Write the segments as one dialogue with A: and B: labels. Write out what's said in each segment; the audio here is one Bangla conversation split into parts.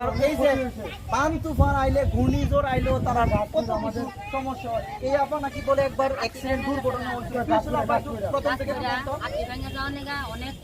A: এই যে বান তুফান আইলে ঘূর্ণিঝড় আইলেও তারা কত আমাদের সমস্যা হয়। এই আপা নাকি বলে একবার অ্যাক্সিডেন্ট দুর্ঘটনা হয়েছিল প্রথম থেকে
B: অনেক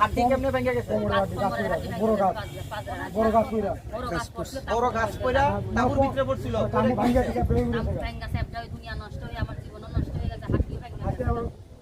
A: হাড্ডি কেমনে ভেঙে গেছে?
B: বড় গাছ। বড় গাছ কইরা।
A: বড় গাছ পড়া তাবুর ভিতরে পড়ছিল
B: ভেঙে সেপটা দুনিয়া নষ্ট হয়ে আমার জীবনও নষ্ট হয়ে গেছে হাতি ভেঙে গেছে
A: পাঁচ ছয় মাসের অবস্থা এই ঘূর্ণিঝড়ে
B: সবাই জানে ঘূর্ণিঝড়ে
A: ওই ঘূর্ণিঝড়ে ওই যে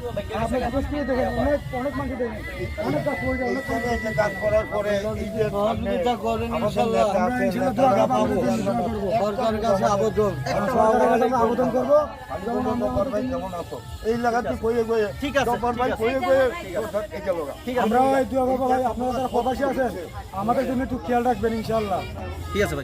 C: না
A: ওই বিশ পঞ্চাশটি আর ওই প্যারাসিটামল ইডা আইনা খায় আর কিছু
D: কাজ করার পরে এই যে
C: সহযোগিতা করেন ইনশাল্লাহ সরকারের কাছে আবেদন
D: আবেদন করব। করবেন কেমন আছো। এই লাগাতে কয়ে কয়ে
A: ঠিক আছে,
D: ভাই
A: ঠিক আছে।
D: কয়ে কয়ে এই গেল
A: ঠিক আছে।
E: আমরা এই দুয়া বাবা ভাই আপনারা যারা প্রবাসী আছেন আমাদের জন্য একটু খেয়াল রাখবেন ইনশাআল্লাহ
A: ঠিক আছে ভাই।